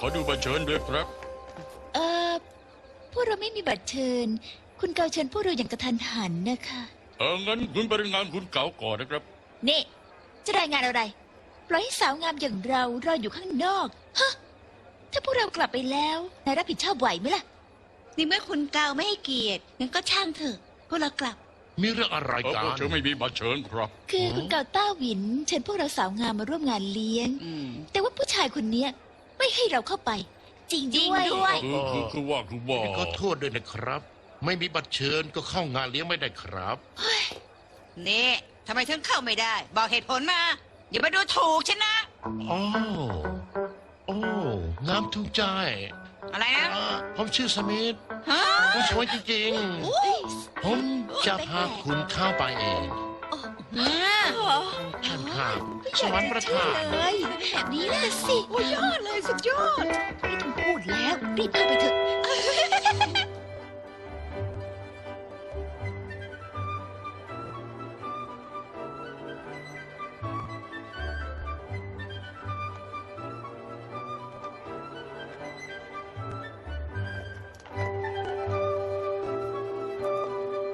ขอดูบัตรเชิญด้วยครับ เอ่อพวกเราไม่มีบัตรเชิญ คุณเกาเชิญพวกเราอย่างกระทันหันนะคะ เอองั้นคุณไปรายงานคุณเก๋าก่อนนะครับ นี่ จะรายงานอะไรปล่อยให้สาวงามอย่างเรารออยู่ข้างนอกฮะถ้าพวกเรากลับไปแล้วนายรับผิดชอบไหวไหมล่ะในเมื่อคุณเกาไม่ให้เกียรติงั้นก็ช่างเถอะ พวกเรากลับ มีเรื่องอะไรเออกัพวนกเธอไม่มีบัตรเชิญครับ คือคุณเกาต้าหวิน เชิญพวกเราสาวงามมาร่วมงานเลี้ยงอืมแต่ว่าผู้ชายคนเนี้ย ไม่ให้เราเข้าไป จริงจริงด้วยด้วยคือคือคือว่าคือว่าก็โทษด้วยนะครับ ไม่มีบัตรเชิญก็เข้างานเลี้ยงไม่ได้ครับ นี่ทำไมถึงเข้าไม่ได้ บอกเหตุผลมา อย่ามาดูถูกฉันนะอ๋อโอ้งามถูกใจอะไรนะอ่าผมชื่อสมิธฮะผมสวยจริงเอ้ยๆผมจะพาคุณเข้าไปเอง อืมเชิญครับสวรรค์ประทานเลยแบบนี้นะสิโอ้ยอดเลยสุดยอดไม่ต้องพูดแล้ว รีบเข้าไปเถอะ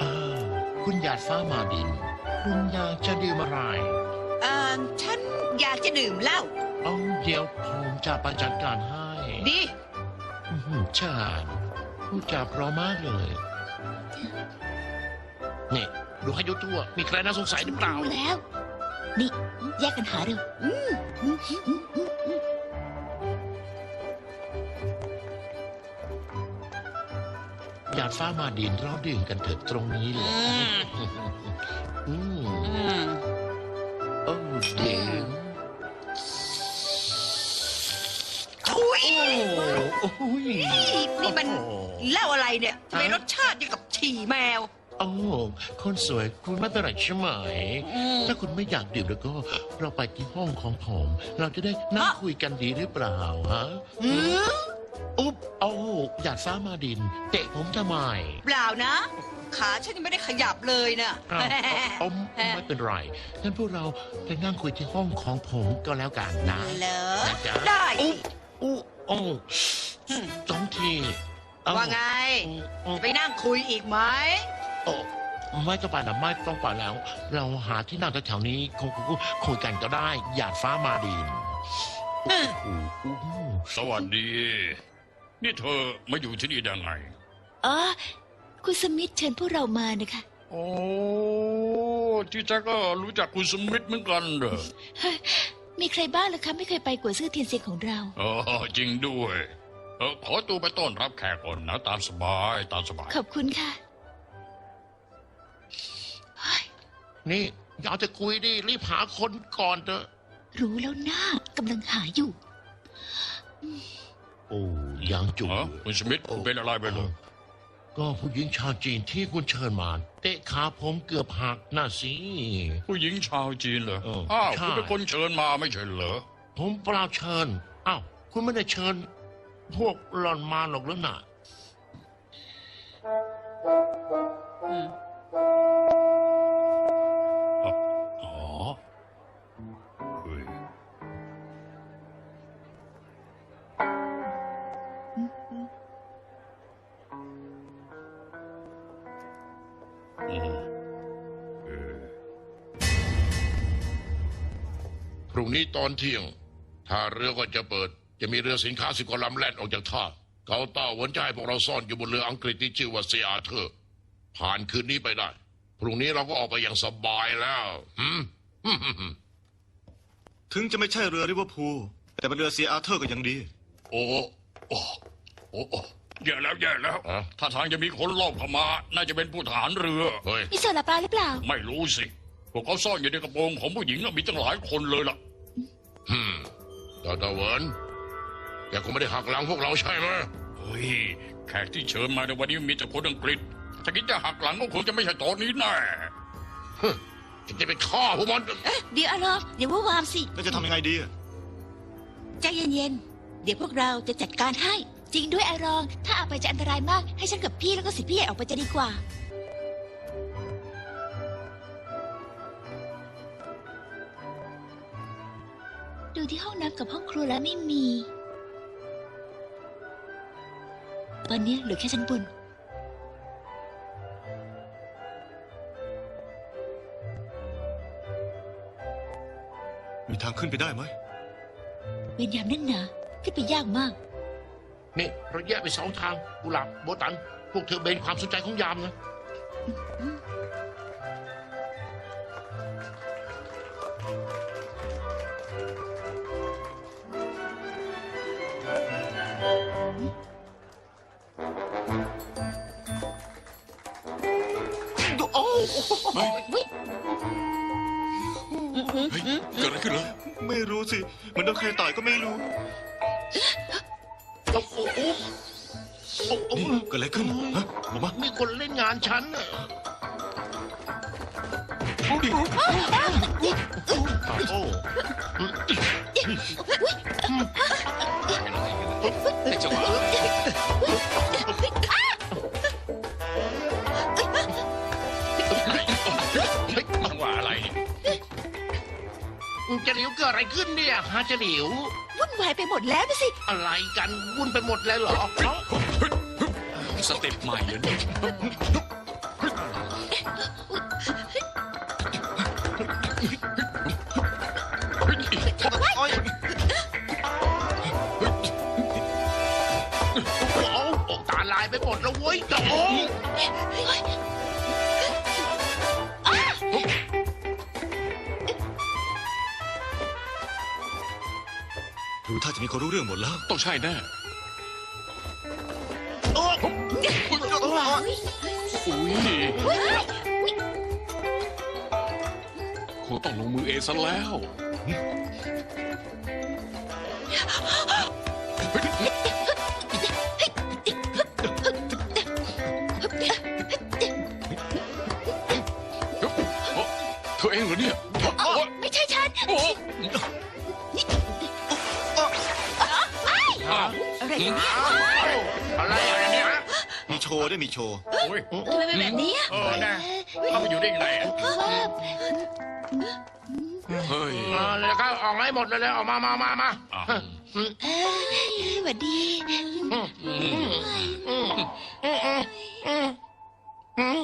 อ่าคุณหยาดฟ้ามาดิน คุณอยากจะดื่มอะไรเอ่อฉันอยากจะดื่มเหล้าเอาเดี๋ยวผมจะไปจัดการให้ดีอื้อหือเชิญผู้จับเราะมากเลย นี่ ดูให้ดูตัวมีใครน่าสงสัยหรือเปล่า รู้แล้ว นี่ แยกกันหาเร็วอืมอืมอืมอืม หยาดฟ้ามาดินเราดื่มกันเถิดตรงนี้แหละอืมอืมอืมโอ้ดื่มทุยโอ้โอ้ยนี่มันโอ้เหล้าอะไรเนี่ยทำไมรสชาติอย่างกับฉี่แมว โอ้คนสวยคุณไม่เป็นไรใช่ไหม อืม ถ้าคุณไม่อยากดื่มแล้วก็ เราไปที่ห้องของผม เราจะได้นั่งฮะคุยกันดีหรือเปล่าฮะอืมอุ๊บโอ้หยาดฟ้ามาดิน เตะผมทำไมเปล่านะ ขาฉันยังไม่ได้ขยับเลยน่ะ อ้าวเอาเอาไม่เป็นไรงั้นพวกเราไปนั่งคุยที่ห้องของผมก็แล้วกันนะเหรอนะจ๊ะได้ อุ๊บอุ๊บโอ้อืมสองทีเอ้ว่าไงอุ๊บอุ๊บไปนั่งคุยอีกไหม โอ้ไม่ต้องไปนะไม่ต้องไปแล้ว เราหาที่นั่งแถวๆนี้คงคงคุยกันก็ได้หยาดฟ้ามาดินอืมอู้อู้อู้สวัสดี นี่เธอมาอยู่ที่นี่ได้ไงอ๋อคุณสมิธเชิญพวกเรามานะคะโอ้ที่แท้ก็รู้จักคุณสมิธเหมือนกันเหรอมีใครบ้างล่ะคะไม่เคยไปกัวซื่อเทียนเซียงของเราเออจริงด้วย เออขอตัวไปต้อนรับแขกก่อนนะ ตามสบายตามสบาย ขอบคุณค่ะ นี่อย่าเอาแต่คุยดิรีบหาคนก่อนเถอะ รู้แล้วนะกำลังหาอยู่ โอ้ยังจุฮะคุณสมิธคุณเป็นอะไรไปเลยก็ผู้หญิงชาวจีนที่คุณเชิญมาเตะขาผมเกือบหักน่ะสิ ผู้หญิงชาวจีนเหรอเอออ้าวใช่ คุณเป็นคนเชิญมาไม่ใช่เหรอผมเปล่าเชิญอ้าวคุณไม่ได้เชิญ พวกหล่อนมาหรอกหรือน่ะ อืม พรุ่งนี้ตอนเที่ยงท่าเรือก็จะเปิด จะมีเรือสินค้าสิบกว่าลำแล่นออกจากท่า เกาเต้าหวนใจให้พวกเราซ่อนอยู่บนเรืออังกฤษที่ชื่อว่าเซียเธอร์ ผ่านคืนนี้ไปได้ พรุ่งนี้เราก็ออกไปอย่างสบายแล้วหืมถึงจะไม่ใช่เรือริเวอร์พูลแต่เป็นเรือซีอาร์เธอร์ก็ยังดี โอ้โอ้โอ้โอ้ แย่แล้วแย่แล้วฮะ ถ้าทางจะมีคนลอบเข้ามา น่าจะเป็นผู้ทหารเรือ เฮ้ย มีโซลาปลาหรือเปล่า ไม่รู้สิ พวกเขาซ่อนอยู่ในกระโปรงของผู้หญิงน่ะมีตั้งหลายคนเลยล่ะ ฮึมตาตาเหวินแกคงไม่ได้หักหลังพวกเราใช่ไหมเฮ้ย แขกที่เชิญมาในวันนี้มีแต่คนอังกฤษ ถ้าคิดจะหักหลังก็คงจะไม่ใช่ตอนนี้แน่ฮึจะไปฆ่าพวกมัน เดี๋ยวอารอเดี๋ยวว่าวามสิ แล้วจะทำยังไงดีอะใจเย็นๆ เดี๋ยวพวกเราจะจัดการให้ จริงด้วยอารอง ถ้าเอาไปจะอันตรายมาก ให้ฉันกับพี่แล้วก็สิทธิ์พี่ใหญ่ออกไปจะดีกว่า ดูที่ห้องน้ำกับห้องครัวแล้วไม่มี ตอนนี้เหลือแค่ชั้นบน มีทางขึ้นไปได้ไหม เวนยามนั่นหนาขึ้นไปยากมาก นี่เราแยกไปสองทางกุหลาบโบตัน พวกเธอเบนความสนใจของยามนะ โอ้เฮ้ยเกิดอะไรขึ้นเหรอ ไม่รู้สิ มันโดนใครต่อยก็ไม่รู้ โอ้โอ้โอ้โอ้โอ้นี่เกิดอะไรขึ้นฮะบอกมามีคนเล่นงานฉันน่ะโอ้ไอ้เจ้าหมาเจะหลิวเกิดอะไรขึ้นเนี่ยฮะจะหลิว วุ่นวายไปหมดแล้วนะสิ อะไรกันวุ่นไปหมดเลยเหรอเอ้าสเต็ปใหม่เลยเนี่ยโอ้ยโอ้โอ้ตาลายไปหมดแล้วเว้ยโอ้ ดูถ้าจะมีคนรู้เรื่องหมดแล้ว ต้องใช่แน่โอ้อุ้ยคงต้องลงมือเองซะแล้วเธอเองเหรอเนี่ย ไม่ใช่ฉัน อ้อ้าวอะไรกันเนี่ยอะไรอะไรเนี่ยมีโชว์ด้วยมีโชว์ โอ้ยทำไมเป็นแบบนี้อะเออนะเข้าไปอยู่ได้ยังไงอะคือว่าเฮ้ยมาเลยครับออกมาให้หมดเลยเลยออกมามามามาอ้าวเออสวัสดีอืมอืมอืมอืมอืมอืมอืม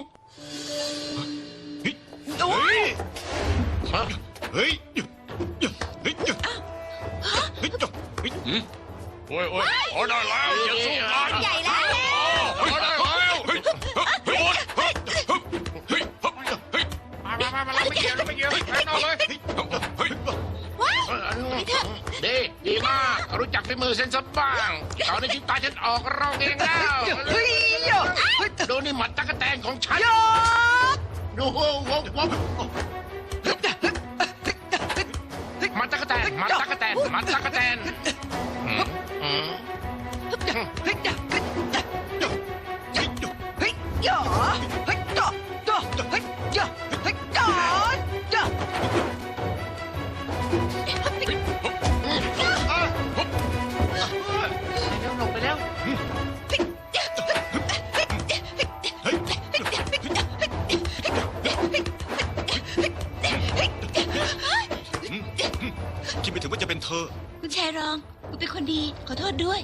เฮ้ยฮะเฮ้ยเฮ้ยเฮ้ยเฮ้ย โอ้ยโอ้ยโอ้ยได้แล้วอย่าสู้กันใหญ่แล้วเฮ้ยได้แล้วเฮ้ยเฮ้ยเฮ้ยเฮ้ยเฮ้ยมามามามาเราไม่เกี่ยวเราไม่เกี่ยวไปต่อเลยเฮ้ยว้ายดีดีมากรู้จักฝีมือเซนซับบ้างตอนนี้ชิตาฉันออกร้องเองแล้วเฮ้ยโยดูนี่หมัดตะกแตนของฉันโยดูโว้โว้โว้หมัดตะกแตนหมัดตะกแตนหมัดตะกแตน ลงไปแล้ว คิดไม่ถึงว่าจะเป็นเธอ คุณชายรอง เป็นคนดี ขอโทษด้วย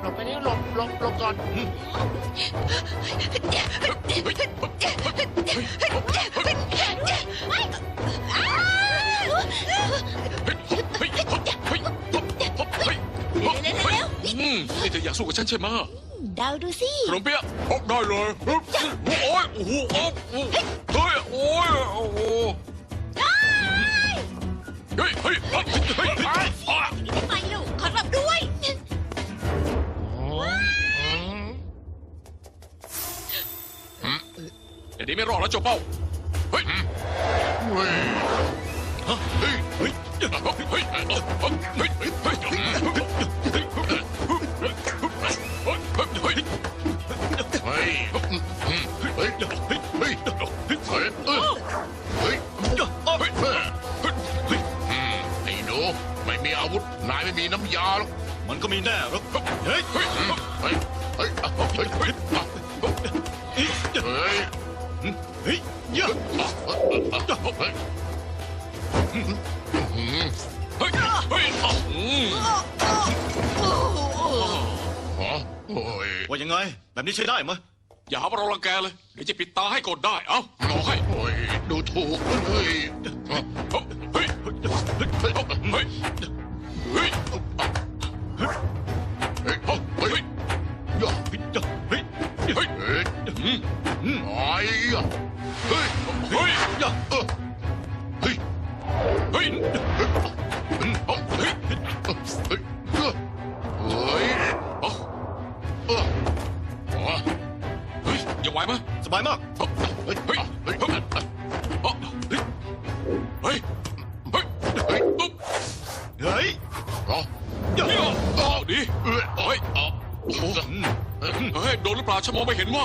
หลบไปแล้วหลบหลบหลบก่อนอืมนี่เธออยากสู้กับฉันใช่ไหมเดาดูสิ ขนมเปี๊ยะพกได้เลยโอ้ยโอ้โหโอ้โหเฮ้ยโอ้ยโอ้โห เฮ้ยเฮ้ยเฮ้ยเฮ้ยทำไมลูกขอรับด้วย เดี๋ยวนี้ไม่รอดแล้วเจ้าเป้าเฮ้ยเว้ยเฮ้ยเฮ้ยเฮ้ยเฮ้ยเฮ้ยเฮ้ย ก็มีแน่หรอกเฮ้ยเฮ้ยเฮ้ยเฮ้ยเฮ้ยเฮ้ยเฮ้ยเฮ้ยเยอะเฮ้ยเฮ้ยว่ายังไง แบบนี้ใช้ได้ไหมอย่าหาว่าเราลังแกเลย เดี๋ยวจะปิดตาให้กดได้ เอ้าหนอให้โอ้ยดูถูกเลยเฮ้ยเฮ้ยเฮ้ย อ้ย่าเฮ้ยเฮ้ยย่าเออเฮ้ยเฮ้ยเฮ้ยเฮ้ยเฮ้ยเฮ้ยเฮ้ยเฮ้ยเอ้าเอออ๋อเฮ้ยอย่าไหวมั้ยสบายมากเฮ้ยเฮ้ยเฮ้ยเฮ้ยเฮ้ยเฮ้ยเฮ้ยเฮ้ยตุ๊บเฮ้ยอ๋อเดี๋ยวเอาดิเอ้ยเฮ้ยอ๋อโอ้โหเฮ้ยโดนหรือเปล่าฉันมองไม่เห็นว่า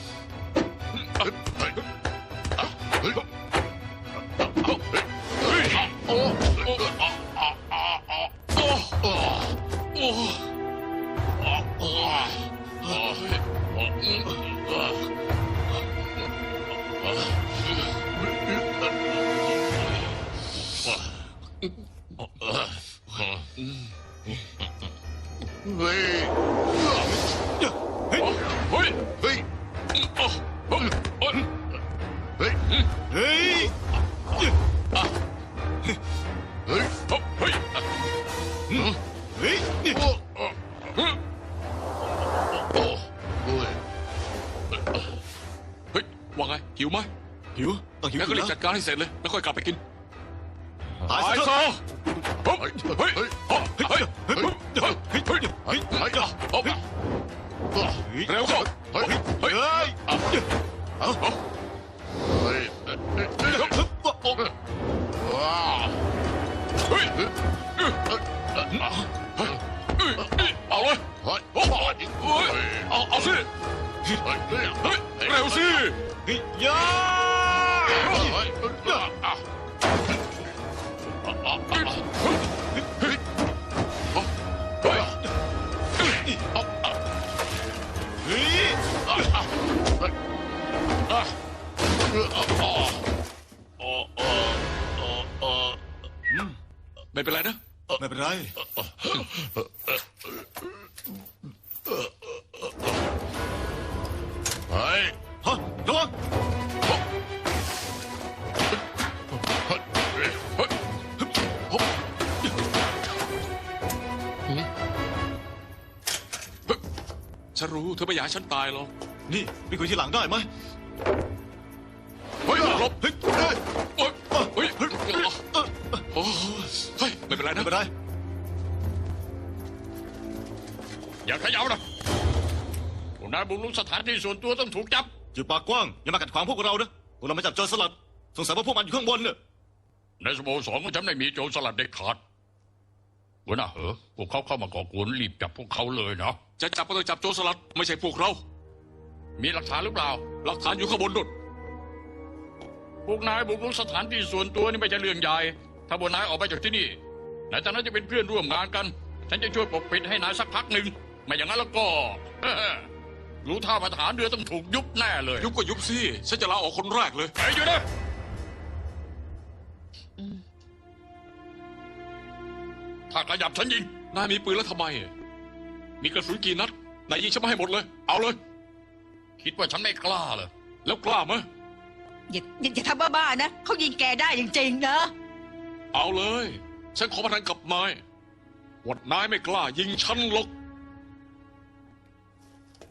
off. ว่าไงหิวไหมหิวต้องหิวงั้นก็รีบจัดการให้เสร็จเลยแล้วค่อยกลับไปกินตายซะเฮ้ยเฮ้ยเฮ้ยเฮ้ยเฮ้ยเฮ้ยเฮ้ยเร็วเข้าเฮ้ยเฮ้ยเฮ้ยเอาเลยเอาเอาสิเร็วสิ ฮ้ยยาไม่เป็นไรนะ ไม่เป็นไร ธอไม่อยากให้ฉันตายหรอกนี่มีคุยทีหลังได้ไหมเฮ้ยหลบเฮ้ยเฮ้ยเฮ้ยเฮ้ยเฮ้ยโอ้เฮ้ยไม่เป็นไรไม่นะเป็นไรอย่าขยับนะพวกนายบุกรุกสถานที่ส่วนตัวต้องถูกจับจุดปากกว้างอย่ามากัดขวางพวกเรานะพวกเรามาจับโจรสลัดสงสัยว่าพวกมันอยู่ข้างบนเนี่ยในสโมสรของฉันไม่มีโจรสลัดเด็ดขาดหัวหน้าเหอะพวกเขาเข้ามาก่อกวนรีบจับพวกเขาเลยนะ จะจับก็ต้องจับโจรสลัดไม่ใช่พวกเรา มีหลักฐานหรือเปล่า หลักฐานอยู่ข้างบนนู่นพวกนายบุกรุกสถานที่ส่วนตัวนี่ไม่ใช่เรื่องใหญ่ ถ้าพวกนายออกไปจากที่นี่นายตอนนั้นจะเป็นเพื่อนร่วมงานกัน ฉันจะช่วยปกปิดให้นายสักพักหนึ่ง ไม่อย่างนั้นแล้วก็รู้ท่าประธานเรือต้องถูกยุบแน่เลย ยุบก็ยุบสิ ฉันจะลาออกคนแรกเลยไอ้อยู่นะถ้าขยับฉันยิง นายมีปืนแล้วทำไม มีกระสุนกี่นัดนายยิงฉันมาให้หมดเลย เอาเลย คิดว่าฉันไม่กล้าเลยแล้วกล้าไหมอย่าอย่าอย่าทำบ้าๆนะเขายิงแกได้จริงๆนะ เอาเลย ฉันขอพนันกับนายวัดนายไม่กล้า ยิงฉันหรอก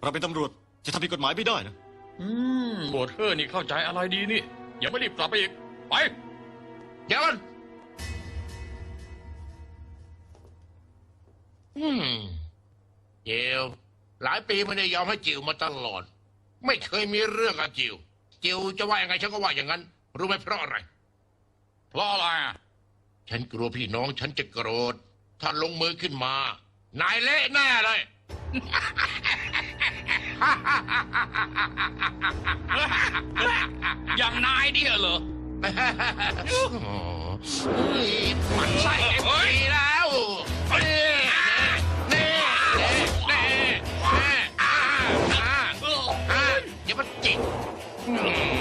เราเป็นตำรวจจะทำผิดกฎหมายไม่ได้นะ อืมโบดเธอร์นี่เข้าใจอะไรดีนี่ อย่าไม่รีบกลับไปอีก ไปเดี๋ยวมันอืม เจวหลายปีไม่ได้ยอมให้จิวมาตลอด ไม่เคยมีเรื่องกับจิวจิวจะว่ายังไงฉันก็ว่าอย่างนั้น รู้ไหมเพราะอะไร เพราะอะไรอะฉันกลัวพี่น้องฉันจะโกรธ ถ้าลงมือขึ้นมา นายเละแน่เลยอย่างนายเนี่ยเหรออ๋อหมันไส้เอ็มพีแล้ว นี่